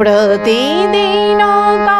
প্রতিদিন তব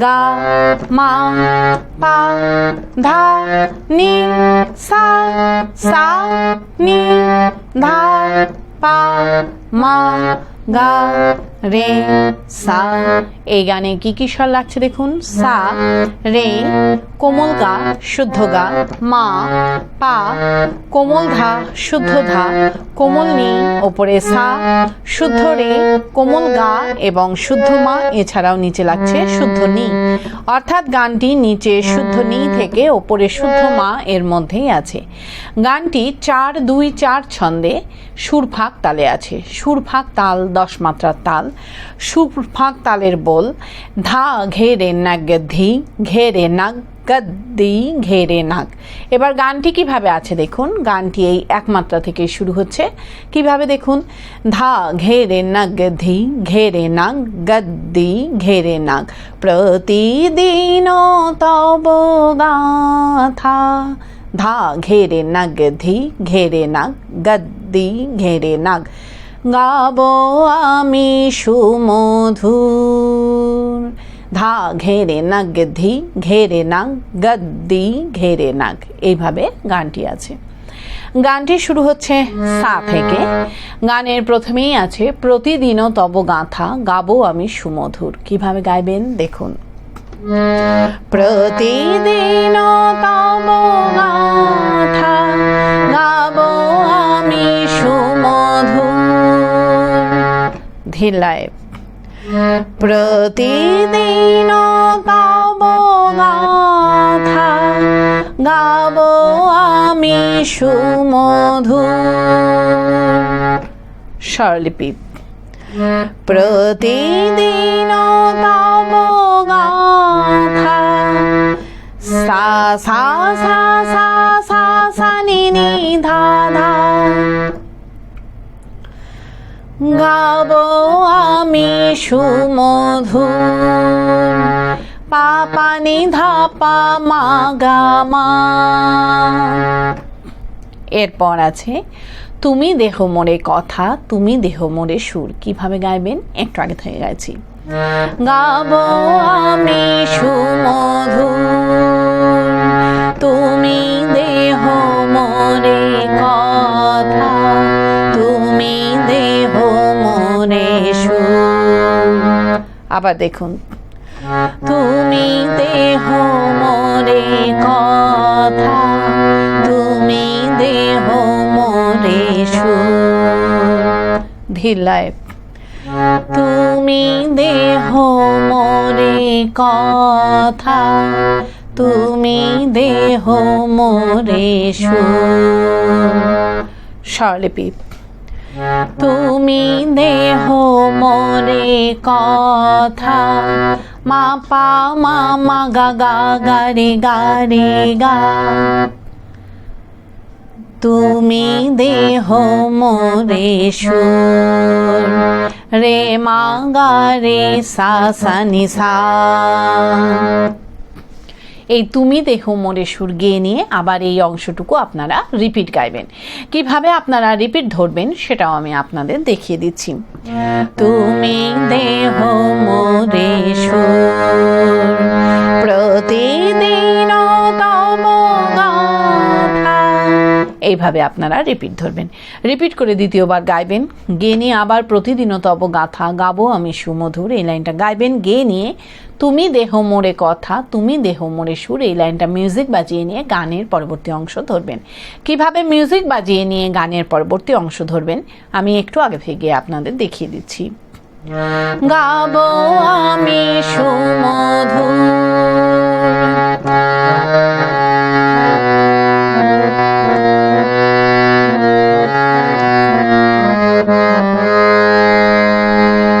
গা মা পা ধা নি সা সা নি ধা পা মা গা রে, সা, এই গানে কি কি স্বর লাগছে দেখুন? সা, রে, কোমল গা, শুদ্ধ গা, মা, পা, কোমল ধা শুদ্ধ ধা কোমল নি, ওপরে সা, শুদ্ধ রে, কোমল গা এবং শুদ্ধ মা এছাড়াও নিচে লাগছে শুদ্ধ নি। অর্থাৎ গানটি নিচে শুদ্ধ নি থেকে ওপরে শুদ্ধ মা এর মধ্যেই আছে। গানটি চার দুই চার ছন্দে সুরফাক তালে আছে। সুরফাক তাল দশ মাত্রার তাল। সুরফাক তালের বোল, ধা ঘেরে নাগ ধি ঘেরে নাগ গদ্দি ঘেরে নাগ। এবার গানটি কীভাবে আছে দেখুন। গানটি এই একমাত্রা থেকে শুরু হচ্ছে। কীভাবে দেখুন? ধা ঘেরে নাগ ধি ঘেরে নাগ গদ্দি ঘেরে নাগ। প্রতিদিন তব গাথা। ধা ঘেরে নাগ ধি ঘেরে নাগ গদ্দি ঘেরে নাগ। গাব আমি সুমধুর। ধা ঘেরে নাগ ধি ঘেরে নাগ গদ্দি ঘেরে নাগ এইভাবে গানটি আছে। গানটি শুরু হচ্ছে সা থেকে। গানের প্রথমেই আছে প্রতিদিনও তব গাঁথা, গাবো আমি সুমধুর। কীভাবে গাইবেন? দেখুন। প্রতিদিন তব গাথা, গাবো আমি সুমধুর। ধীরলায় প্রতিদিন তব গাথা গাবো আমি সুমধু। স্বরলিপি। প্রতিদিন তব গাথা সা সা সা সা সা সা নি নি ধা ধা। গাবো আমি সুমধুর পাপা নি ধা পা মা। গা মা এরপর আছে, তুমি দেহ মোরে কথা, তুমি দেহ মোরে সুর। কীভাবে গাইবেন? একটু আগে থেকে গাইছি। গাবো আমি সুমধুর তুমি দেহ মোরে কথা। আবার দেখুন। তুমি দেহ মোরে কথা, তুমি দেহ মরে সুর ধীরলায় তুমি দেহ মরে কথা, তুমি দেহ মোরে সুর স্বরলিপি। তুমি দেহ মোরে কথা। মা পা, মা মা, গা গা গা, রে, গা তুমি দেহ মোরে সুর। রে, মা, গা, রে, সা সা। এই তুমি দেহ মোরে সুর গেয়ে নিয়ে আবার এই অংশটুকু আপনারা রিপিট গাইবেন। কীভাবে আপনারা রিপিট ধরবেন সেটাও আমি আপনাদের দেখিয়ে দিচ্ছি। তুমি দেহ মোরে সুর, প্রতিদিন তব এইভাবে আপনারা রিপিট ধরবেন। রিপিট করে দ্বিতীয়বার গাইবেন। গেয়ে নিয়ে আবার প্রতিদিনও তব গাথা গাবো আমি সুমধুর এই লাইনটা। গাইবেন গেয়ে নিয়ে তুমি দেহ মোড়ে কথা, তুমি দেহ মোড়ে সুর, এই লাইনটা মিউজিক বাজিয়ে নিয়ে গানের পরবর্তী অংশ ধরবেন। কীভাবে মিউজিক বাজিয়ে নিয়ে গানের পরবর্তী অংশ ধরবেন, আমি একটু আগে থেকে আপনাদের দেখিয়ে দিচ্ছি। গাবো আমি সুমধুর।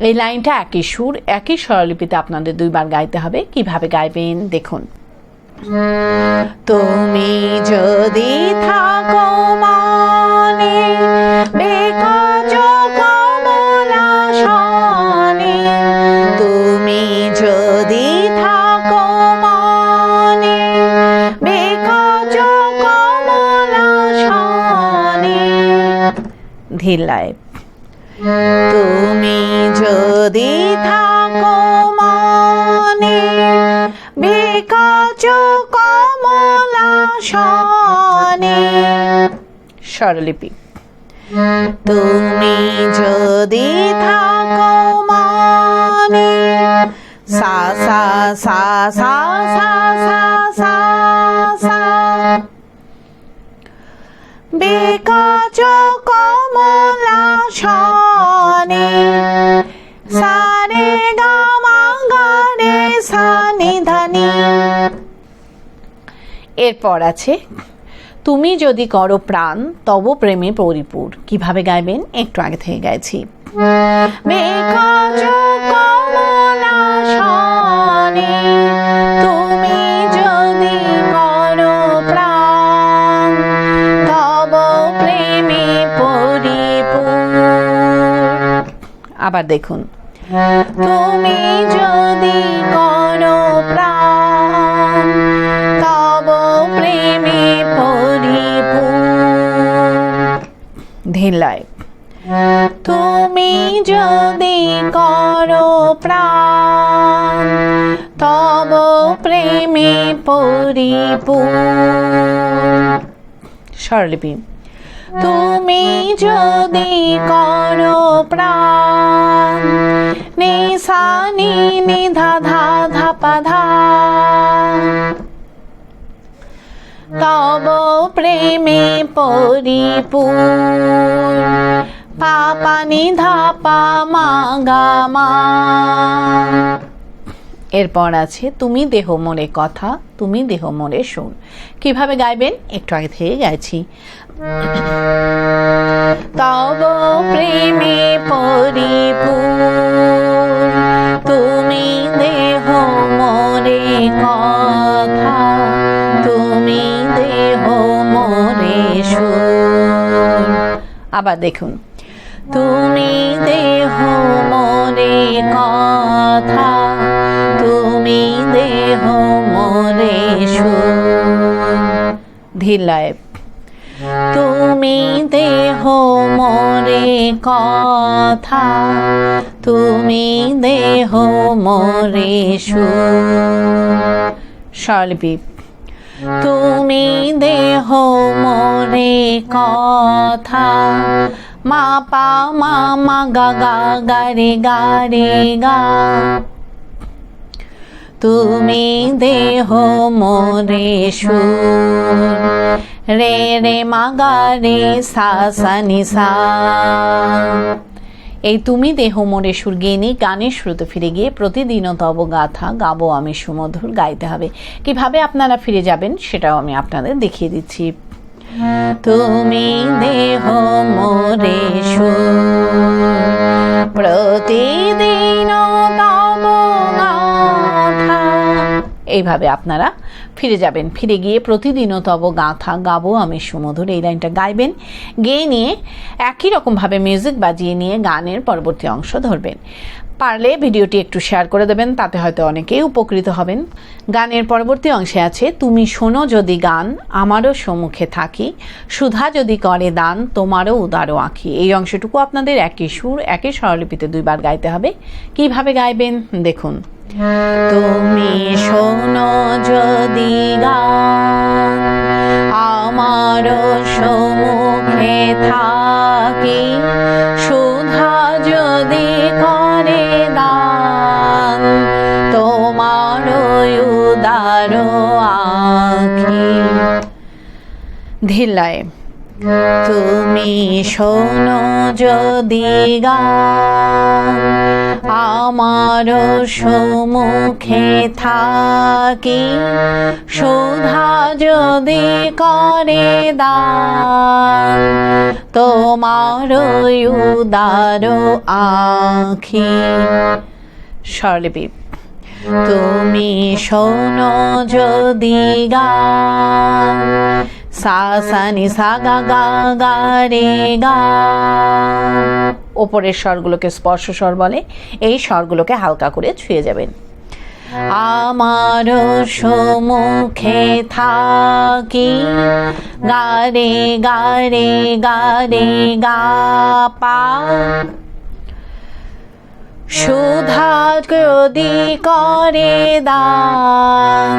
এই লাইনটা একই সুর, একই স্বরলিপিতে আপনাদের দুইবার গাইতে হবে। কীভাবে গাইবেন? দেখুন। তুমি যদি থাকো মনে সনে, তুমি যদি তুমি যদি থাকো মনে বিকাচ কমলা সনে। স্বরলিপি। তুমি যদি থাকো মনে সা সা সা সা সা সা সা বিকাচ কমলা সনে সানি ধানি। এরপর আছে, তুমি যদি করো প্রাণ, তব প্রেমে পরিপূর। কীভাবে গাইবেন? একটু আগে থেকে গাইছি। বিকাচ কমলা সনে আবার দেখুন। তুমি যদি করো প্রাণ তব প্রেমে ধিলায় তুমি যদি করো প্রাণ তব প্রেমে পরিপূর স্বরলিপি। তুমি তুমি যদি করো প্রাণ, নিশানি নিধা ধা ধাপা ধা। তব প্রেমে পরিপূর পাপা নিধা পা মা গা মা। এরপর আছে, তুমি দেহ মোরে কথা, তুমি দেহ মোরে শুন। কীভাবে গাইবেন? একটু আগে থেকে গাইছি। তব প্রেমে পরিপূর তুমি দেহ মোরে কথা, তুমি দেহ মোরে সুর আবার দেখুন। তুমি দেহ মোরে কথা তুমি দেহ সুর ধিলায় তুমি দেহ মোরে কথা। তুমি দেহ মরে স্বরলিপি তুমি দেহ মরে কথা। মা পা মা মা গা গা গা রে গা রে গা। তুমি দেহ মোরে সুর। রে রে মা গা রে সা সা। এই তুমি দেহ মোরে সুর গেনে গানের শ্রুতে ফিরে গিয়ে প্রতিদিনও তব গাথা গাবো আমি সুমধুর গাইতে হবে। কীভাবে আপনারা ফিরে যাবেন সেটাও আমি আপনাদের দেখিয়ে দিচ্ছি। তুমি দেহ মোরে সুর। প্রতিদিন এইভাবে আপনারা ফিরে যাবেন। ফিরে গিয়ে প্রতিদিনও তব গাঁথা গাবো আমি সুমধুর। এই লাইনটা গাইবেন, গেয়ে নিয়ে একই রকমভাবে মিউজিক বাজিয়ে নিয়ে গানের পরবর্তী অংশ ধরবেন। পারলে ভিডিওটি একটু শেয়ার করে দেবেন, তাতে হয়তো অনেকেই উপকৃত হবেন। গানের পরবর্তী অংশে আছে, তুমি শোনো যদি গান, আমারও সম্মুখে থাকি। সুধা যদি করে দান, তোমারও উদারও আঁকি। এই অংশটুকু আপনাদের একই সুর একই স্বরলিপিতে দুইবার গাইতে হবে। কীভাবে গাইবেন? দেখুন। তুমি শোনো যদি গান আমারও সম্মুখে থাকি, সুধা যদি করে দান, তোমার উদার আখি। ধিল্লায়। তুমি শোনো যদি গান আমার সমুখে থাকি। সুধা যদি করে দান তোমার উদার আখি। স্বরলিপি তুমি শোনো যদি গান সা সা নি সা গা গা গা রে গা ওপরের স্বরগুলোকে স্পর্শ স্বর বলে, এই স্বরগুলোকে হালকা করে ছুঁয়ে যাবেন। আমার সমুখে থাকি, গারে গারে গারে গা পা। সুধা যদি করে দান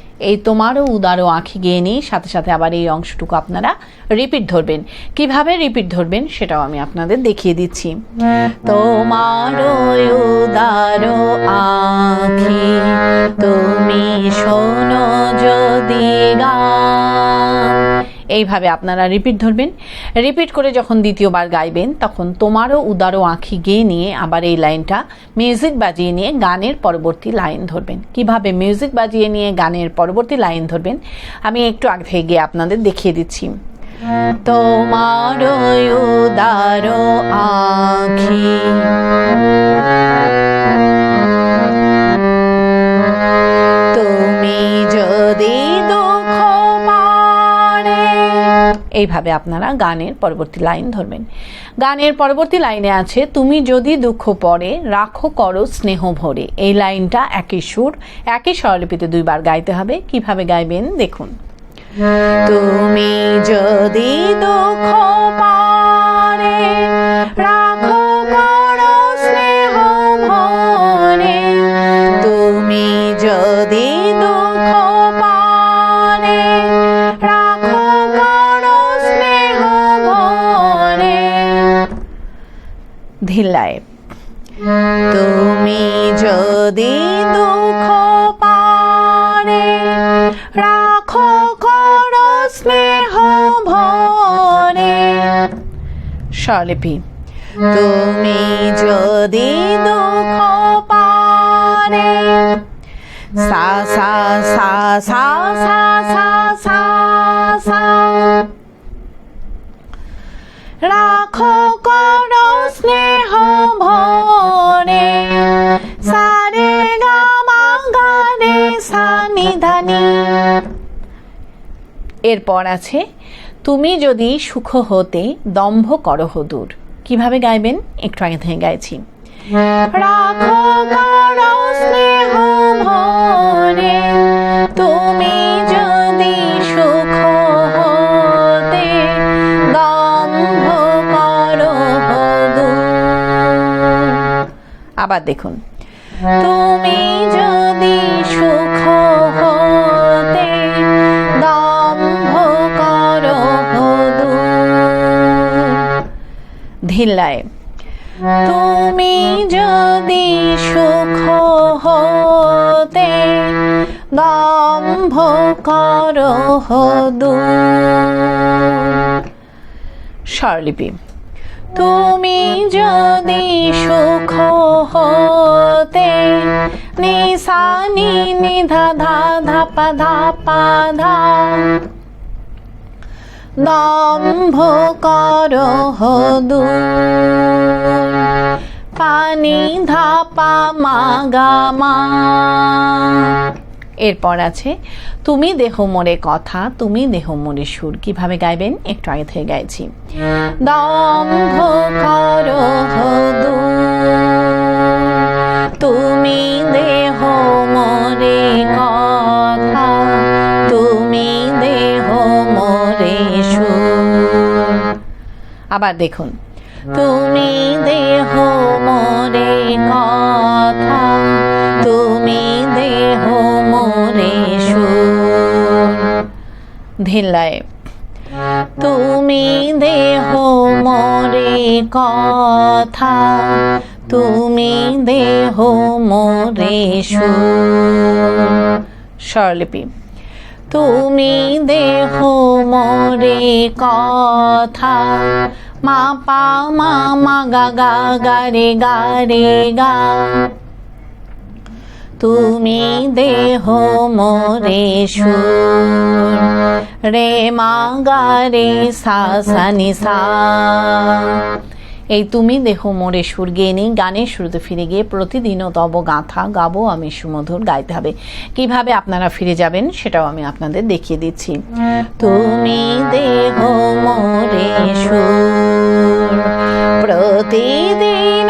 এই তোমারও উদারও আঁখি গিয়ে নিয়ে সাথে সাথে আবার এই অংশটুকু আপনারা রিপিট ধরবেন। কীভাবে রিপিট ধরবেন সেটাও আমি আপনাদের দেখিয়ে দিচ্ছি। তোমারও উদারো আঁখি, তুমি শোনো যদি গান। এইভাবে আপনারা রিপিট ধরবেন। রিপিট করে যখন দ্বিতীয়বার গাইবেন, তখন তোমারও উদারও আঁখি গেয়ে নিয়ে আবার এই লাইনটা মিউজিক বাজিয়ে নিয়ে গানের পরবর্তী লাইন ধরবেন। কীভাবে মিউজিক বাজিয়ে নিয়ে গানের পরবর্তী লাইন ধরবেন, আমি একটু আগে গিয়ে আপনাদের দেখিয়ে দিচ্ছি। তোমার উদার আখি তুমি যদি এইভাবে আপনারা গানের পরবর্তী লাইন ধরবেন। গানের পরবর্তী লাইনে আছে, তুমি যদি দুঃখ পড়ে, রাখো করো স্নেহ ভরে। এই লাইনটা একই সুর একই স্বরলিপিতে দুইবার গাইতে হবে। কীভাবে গাইবেন? দেখুন। তুমি যদি দুঃখ পারে অবহেলায় তুমি যদি দুঃখ পারে রাখো কর স্নেহ ভরে। স্বলিপি তুমি যদি দুঃখ পারে সা সা সা সা সা সা সা রাখো করো স্নেহ ভরে সারে গা মা গা রে সা নি ধা নি। এরপর আছে, তুমি যদি সুখ হতে দম্ভ করহ দূর। কীভাবে গাইবেন? একটু আগে থেকে গাইছি। রাখো করো স্নেহ ভরে তুমি আবার দেখুন। তুমি যদি সুখ হতে দম্ভ করো ধিল্লায় তুমি যদি সুখ হতে দম্ভ করো দূর স্বরলিপি তুমি যদি সুখ হতে নিশানি নিধা ধা ধাপা ধাপা ধা। দম্ভ কর হদু। পানি ধাপা মাগামা। এরপর আছে তুমি দেহ মোরে কথা, তুমি দেহ মোরে সুর। কীভাবে গাইবেন? একটু আগে থেকে গাইছি। দম্ভ তুমি দেহ মোরে কথা, তুমি দেহ মোরে সুর। আবার দেখুন। তুমি দেহ মোরে কথা, তুমি দেহ মোরে সুর। ধিল্লায় তুমি দেহ মোরে কথা, তুমি দেহ মোরে সুর। স্বরলিপি। তুমি দেহ মোরে কথা, মা পা মা মা গা গা গা রে গা রে গা। তুমি দেহ মোরে সুর। রে মা গা রে সা সা এই তুমি দেহ মোরে সুর গেয়ে নেই, গানের শুরুতে ফিরে গিয়ে প্রতিদিনও তব গাঁথা গাবো আমি সুমধুর, গাইতে হবে। কীভাবে আপনারা ফিরে যাবেন সেটাও আমি আপনাদের দেখিয়ে দিচ্ছি। তুমি দেহ মোরে সুর। প্রতিদিন